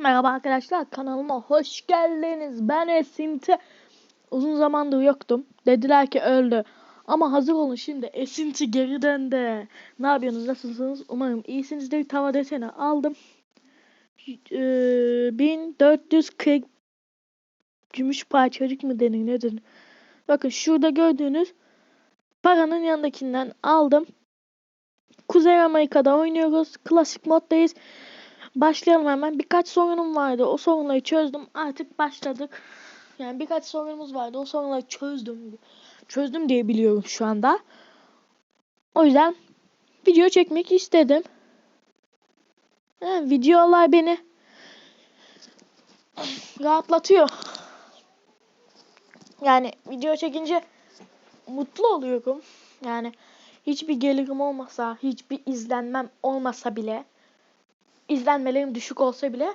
Merhaba arkadaşlar kanalıma hoş geldiniz. Ben Esinti. Uzun zamandır yoktum. Dediler ki öldü. Ama hazır olun şimdi Esinti geri döndü. Ne yapıyorsunuz nasılsınız? Umarım iyisinizdir. Tava deseni aldım. Ee, 1440 gümüş parçacık mı denir ne denir? Bakın şurada gördüğünüz paranın yanındakinden aldım. Kuzey Amerika'da oynuyoruz. Klasik moddayız. Başlayalım hemen. Birkaç sorunum vardı. O sorunları çözdüm. Artık başladık. Yani birkaç sorunumuz vardı. O sorunları çözdüm. Çözdüm diye biliyorum şu anda. O yüzden video çekmek istedim. He, videolar beni rahatlatıyor. Yani video çekince mutlu oluyorum. Yani hiçbir gelirim olmasa, hiçbir izlenmem olmasa bile izlenmelerim düşük olsa bile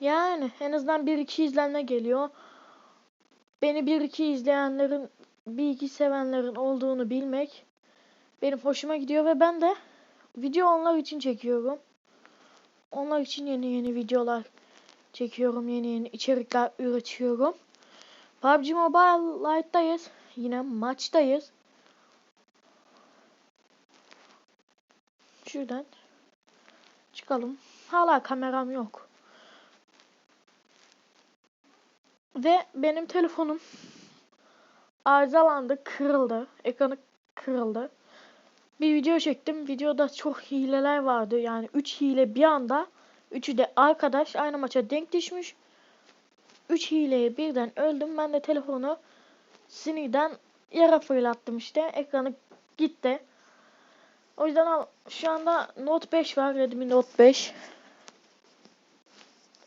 yani en azından 1-2 izlenme geliyor. Beni 1-2 izleyenlerin, 1-2 sevenlerin olduğunu bilmek benim hoşuma gidiyor ve ben de video onlar için çekiyorum. Onlar için yeni yeni videolar çekiyorum. Yeni yeni içerikler üretiyorum. PUBG Mobile Lite'dayız. Yine maçtayız. Şuradan çıkalım. Hala kameram yok. Ve benim telefonum arızalandı, kırıldı. Ekranı kırıldı. Bir video çektim. Videoda çok hileler vardı. Yani 3 hile bir anda. Üçü de arkadaş aynı maça denk düşmüş. 3 hileye birden öldüm. Ben de telefonu sinirden yere fırlattım işte. Ekranı gitti. O yüzden al, şu anda Note 5 var. Redmi Note 5.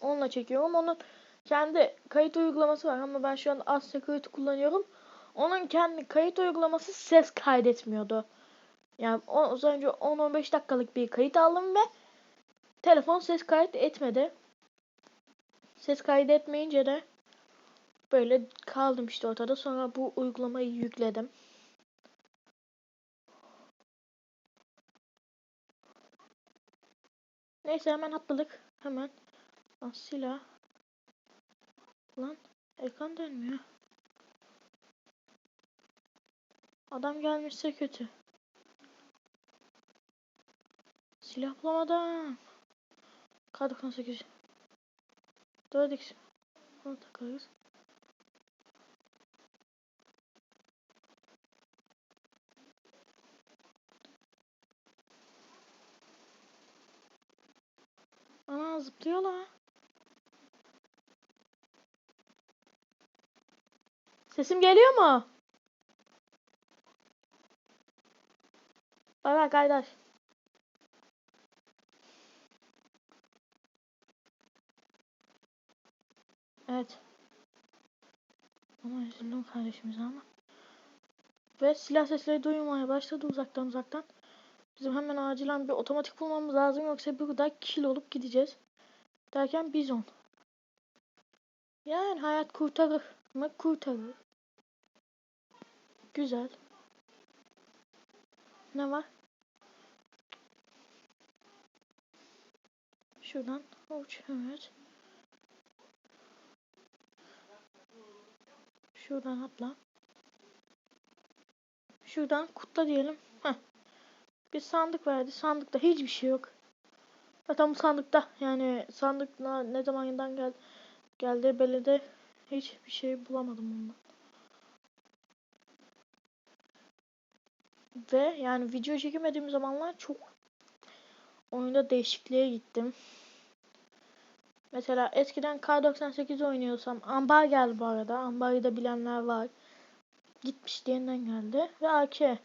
Onunla çekiyorum. Onun kendi kayıt uygulaması var ama ben şu an az security kullanıyorum. Onun kendi kayıt uygulaması ses kaydetmiyordu. Yani o, az önce 10-15 dakikalık bir kayıt aldım ve telefon ses kayıt etmedi. Ses kaydetmeyince de böyle kaldım işte ortada. Sonra bu uygulamayı yükledim. Neyse hemen atladık. Hemen. Lan silah. Lan ekran dönmüyor. Adam gelmişse kötü. Silah bulamadım. K98. 4x. Onu takarız. Ana zıplıyorlar. Sesim geliyor mu? Bay bay kardeş. Evet. Ama üzüldüm kardeşimize ama. Ve silah sesleri duymaya başladı uzaktan uzaktan. Bizim hemen acilen bir otomatik bulmamız lazım yoksa burada kill olup gideceğiz. Derken bizon. Yani hayat kurtarır mı? Kurtarır. Güzel. Ne var? Şuradan uç evet. Şuradan atla. Şuradan kutla diyelim. Bir sandık verdi. Sandıkta hiçbir şey yok. Zaten bu sandıkta yani sandık ne zamandan gel geldi belli de hiçbir şey bulamadım ondan. Ve yani video çekemediğim zamanlar çok oyunda değişikliğe gittim. Mesela eskiden K98 oynuyorsam Ambar geldi bu arada. Ambar'ı da bilenler var. Gitmiş diyenden geldi. Ve AK.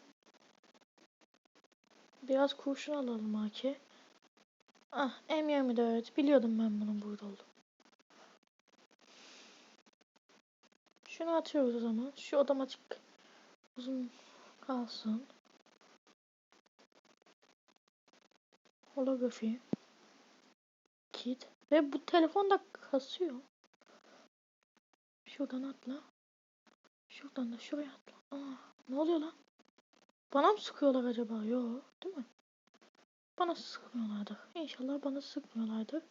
Biraz kurşun alalım AK. Ah M24. Biliyordum ben bunun burada olduğunu. Şunu atıyoruz o zaman. Şu otomatik uzun kalsın. Holografi. Kit. Ve bu telefon da kasıyor. Şuradan atla. Şuradan da şuraya atla. Aa, ne oluyor lan? Bana mı sıkıyorlar acaba? Yok, değil mi? Bana sıkmıyorlardır. İnşallah bana sıkmıyorlardır.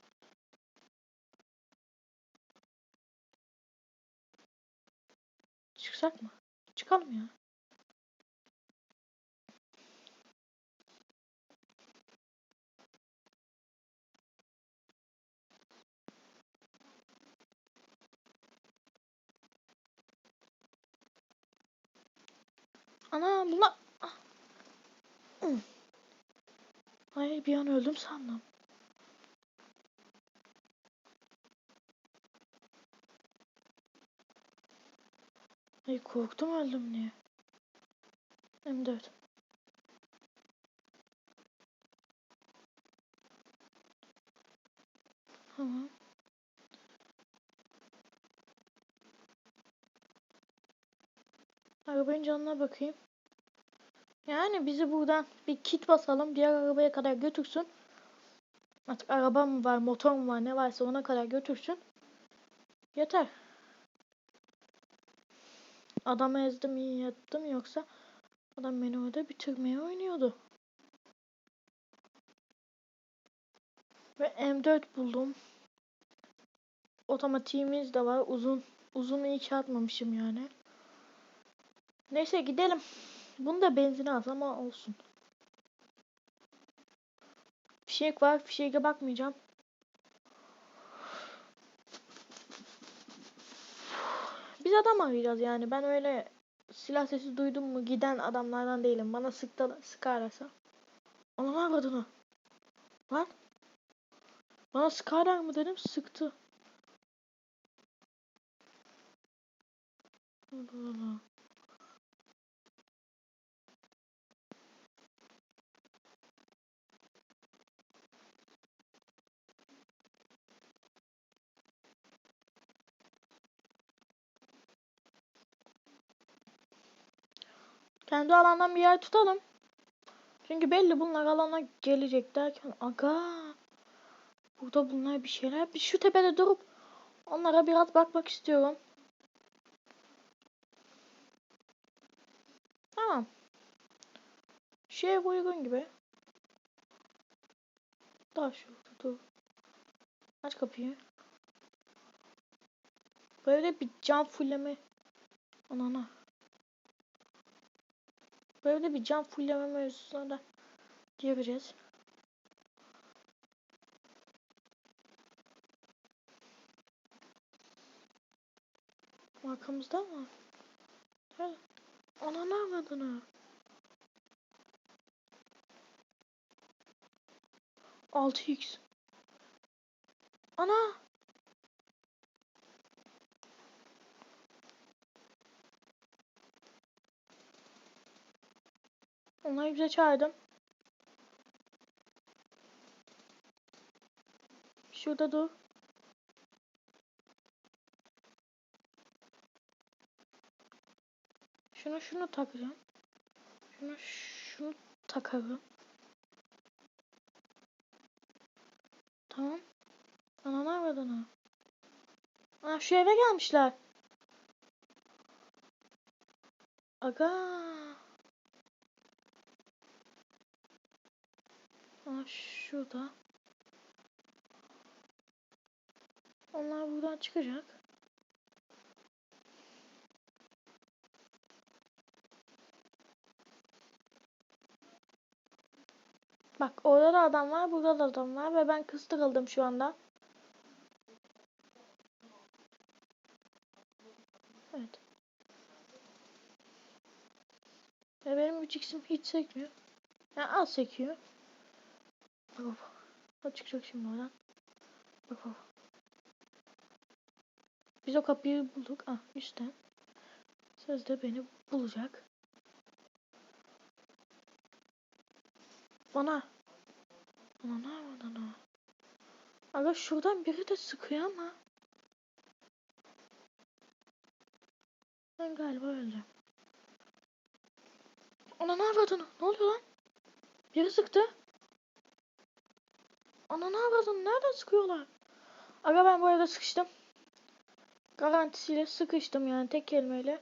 Çıksak mı? Çıkalım ya. Ana bunlar... Ay bir an öldüm sandım. Ay korktum öldüm diye. M4. Tamam. Arabanın canına bakayım. Yani bizi buradan bir kit basalım. Diğer arabaya kadar götürsün. Artık araba mı var, motor mu var, ne varsa ona kadar götürsün. Yeter. Adamı ezdim iyi yaptım yoksa adam beni orada bitirmeye oynuyordu. Ve M4 buldum. Otomatiğimiz de var. Uzun uzun iyi atmamışım yani. Neyse gidelim. Bunu da benzine az ama olsun. Fişek var. Fişeke bakmayacağım. Biz adam arayacağız yani. Ben öyle silah sesi duydum mu giden adamlardan değilim. Bana sıktı, sıkarlarsa. Ananı avradını. Lan. Bana sıkarlar mı dedim sıktı. Allah Allah. Kendi alandan bir yer tutalım. Çünkü belli bunlar alana gelecek derken aga burada bunlar bir şeyler bir şu tepede durup onlara biraz bakmak istiyorum. Tamam. Şey uygun gibi. Daha şurada dur. Aç kapıyı. Böyle bir cam fulleme. Anana. Böyle bir cam fulleme mevzusuna da diyebiliriz. Arkamızda mı? Nerede? Ananı avradını. Altı x Ana! Onları bize çağırdım. Şurada dur. Şunu şunu takacağım. Şunu şunu takarım. Tamam. Ananı avradını. Aa şu eve gelmişler. Aga. Aa şurada. Onlar buradan çıkacak. Bak orada da adam var, burada da adam var ve ben kıstırıldım şu anda. Evet. Ve benim 3x'im hiç sekmiyor. Yani az sekiyor. Bak bak. O çıkacak şimdi oradan. Bak bak. Biz o kapıyı bulduk. Ah üstten. Sözde beni bulacak. Bana. Bana ne bana? Aga şuradan biri de sıkıyor ama. Ben galiba öleceğim. Ona ne avradını? Ne oluyor lan? Biri sıktı. Ana ne avradını? Nereden sıkıyorlar? Aga ben bu arada sıkıştım. Garantisiyle sıkıştım yani tek kelimeyle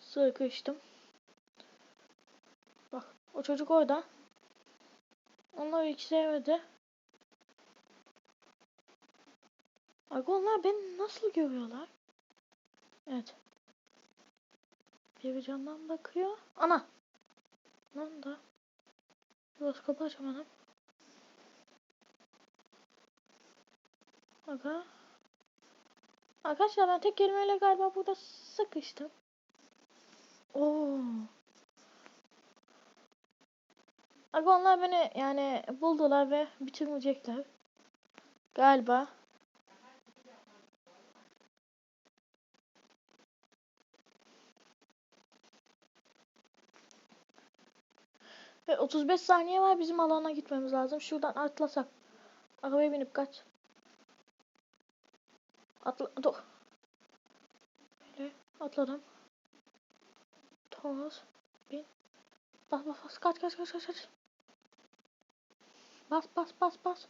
sıkıştım. Bak o çocuk orada. Onlar hiç sevmedi. Aga onlar beni nasıl görüyorlar? Evet. Biri camdan bakıyor. Ana! Lan da. Biraz kapı açamadım. Aga. Arkadaşlar ben tek kelimeyle galiba burada sıkıştım. Oo. Aga onlar beni yani buldular ve bitirmeyecekler. Galiba. Ve 35 saniye var bizim alana gitmemiz lazım. Şuradan atlasak. Arabaya binip kaç. Atla dur. Böyle atladım. Toz. Bin. Bas bas bas kaç kaç kaç kaç kaç. Bas bas bas bas.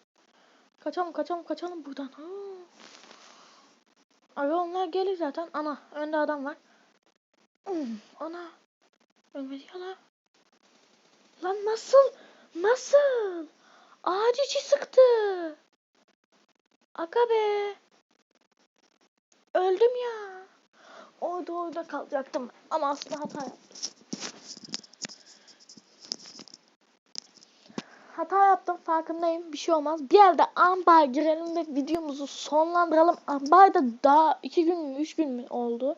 Kaçalım kaçalım kaçalım buradan. Ha. Ara onlar gelir zaten. Ana önde adam var. Hmm, ana. Ölmedi ya lan. Lan nasıl? Nasıl? Ağacı içi sıktı. Aga be. Öldüm ya. Orada orada kalacaktım. Ama aslında hata yaptım. Hata yaptım farkındayım. Bir şey olmaz. Bir yerde ambar girelim ve videomuzu sonlandıralım. Ambarda daha iki gün mü üç gün mü oldu?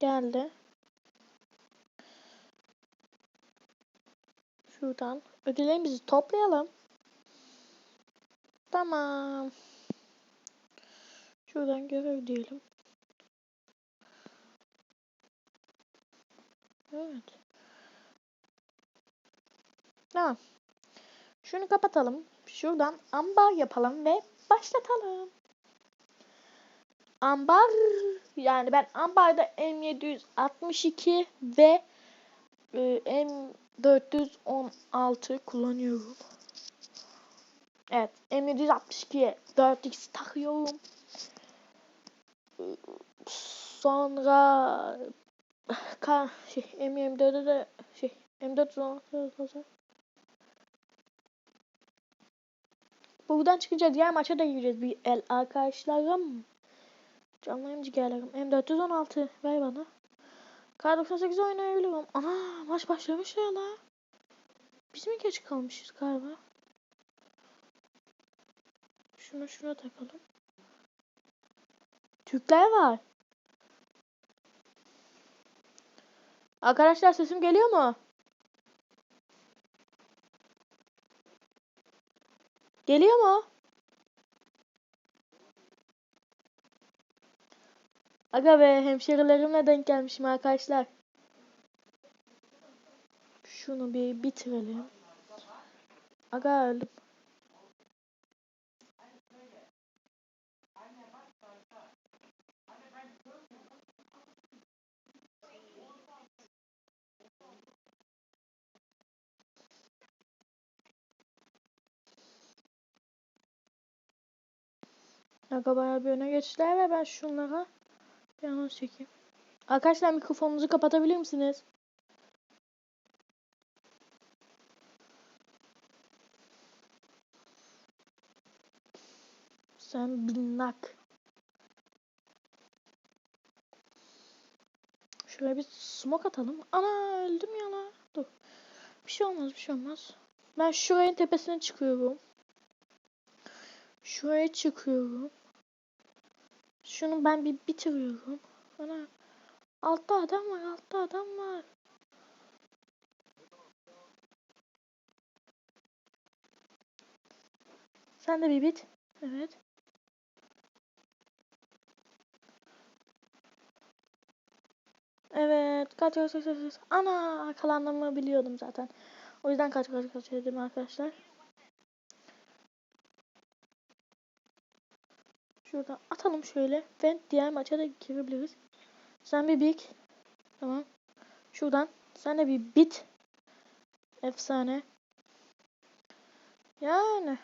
Geldi. Şuradan ödüllerimizi toplayalım. Tamam. Şuradan görev diyelim. Evet. Tamam. Şunu kapatalım. Şuradan ambar yapalım ve başlatalım. Ambar yani ben ambarda M762 ve e, M416 kullanıyorum. Evet M762'ye 4x takıyorum. Sonra ka şey M24'de de şey M416 Buradan çıkınca diğer maça da gireceğiz bir el arkadaşlarım. Canlı emcigerlerim. M416 ver bana. K98 oynayabilirim. Ana maç başlamış ya la. Biz mi geç kalmışız galiba? Şunu şuna takalım. Türkler var. Arkadaşlar sesim geliyor mu? Geliyor mu? Aga be hemşerilerimle denk gelmişim arkadaşlar. Şunu bir bitirelim. Aga öldüm. Aga bayağı bir öne geçtiler ve ben şunlara bir anons çekeyim. Arkadaşlar mikrofonunuzu kapatabilir misiniz? Sen binnak. Şuraya bir smoke atalım. Ana öldüm ya la. Dur. Bir şey olmaz bir şey olmaz. Ben şurayın tepesine çıkıyorum. Şuraya çıkıyorum. Şunu ben bir bitiriyorum. Ana. Altta adam var. Altta adam var. Sen de bir bit. Evet. Evet. Kaç kaç kaç kaç. Ana arkalandığımı biliyordum zaten. O yüzden kaç kaç kaç dedim arkadaşlar. Şuradan atalım şöyle ve diğer maça da girebiliriz. Sen bir big. Tamam. Şuradan sen de bir bit. Efsane. Yani.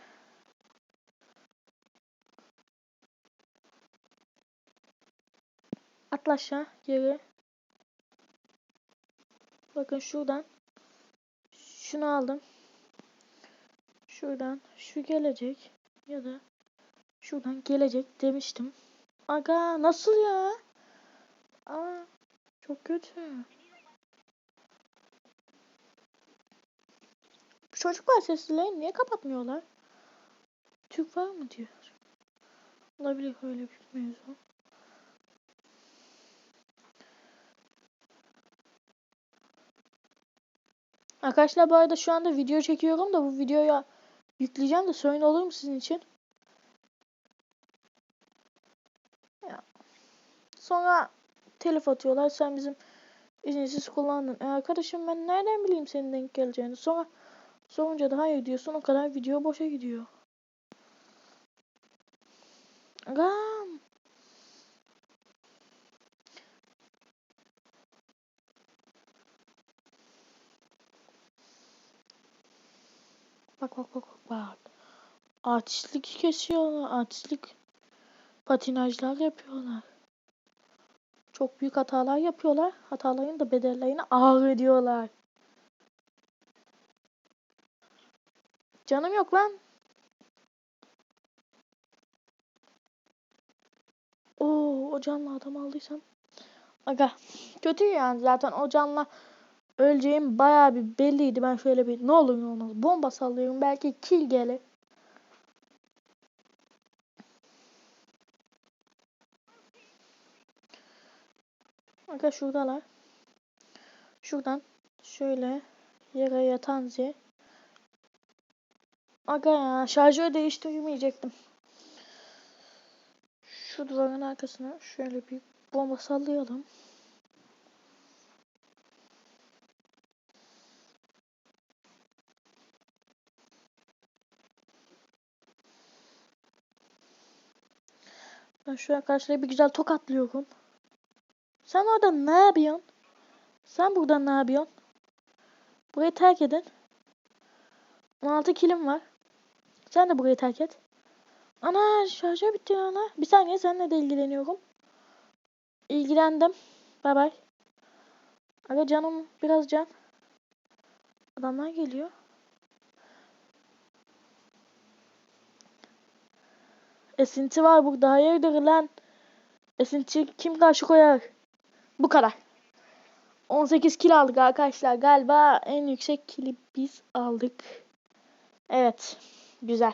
Atla aşağı geri. Bakın şuradan. Şunu aldım. Şuradan şu gelecek ya da şuradan gelecek demiştim. Aga nasıl ya? Aa çok kötü. Çocuklar seslilerini niye kapatmıyorlar? Türk var mı diyor. Olabilir öyle bir mevzu. Arkadaşlar bu arada şu anda video çekiyorum da bu videoya yükleyeceğim de sorun olur mu sizin için? Sonra telif atıyorlar. Sen bizim izinsiz kullandın. E arkadaşım ben nereden bileyim senin denk geleceğini? Sonra sorunca da hayır diyorsun. O kadar video boşa gidiyor. Agam. Bak bak bak bak bak. Artistlik kesiyorlar. Artistlik patinajlar yapıyorlar. Çok büyük hatalar yapıyorlar. Hataların da bedellerini ağır ödüyorlar. Canım yok lan. Oo, o canlı adam aldıysam. Aga kötü yani zaten o canla öleceğim bayağı bir belliydi. Ben şöyle bir ne olur ne olmaz bomba sallıyorum belki kill gelir. Aga şuradalar. Şuradan şöyle yere yatan Z. Aga ya şarjörü değiştirmeyecektim. Şu duvarın arkasına şöyle bir bomba sallayalım. Ben şu arkadaşları bir güzel tokatlıyorum. Sen orada ne yapıyorsun? Sen burada ne yapıyorsun? Burayı terk edin. 16 kilim var. Sen de burayı terk et. Ana şarjör bitti ana. Bir saniye seninle de ilgileniyorum. İlgilendim. Bay bay. Aga canım biraz can. Adamlar geliyor. Esinti var burada. Hayırdır lan? Esinti kim karşı koyar? Bu kadar. 18 kill aldık arkadaşlar. Galiba en yüksek kili biz aldık. Evet. Güzel.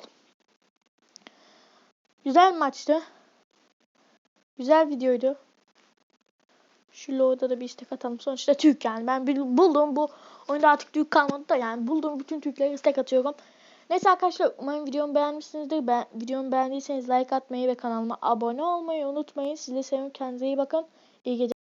Güzel maçtı. Güzel videoydu. Şu logoda da bir istek atalım. Sonuçta Türk yani. Ben buldum bu oyunda artık Türk kalmadı da yani bulduğum bütün Türkleri istek atıyorum. Neyse arkadaşlar umarım videomu beğenmişsinizdir. Ben, videomu beğendiyseniz like atmayı ve kanalıma abone olmayı unutmayın. Sizi seviyorum. Kendinize iyi bakın. İyi geceler.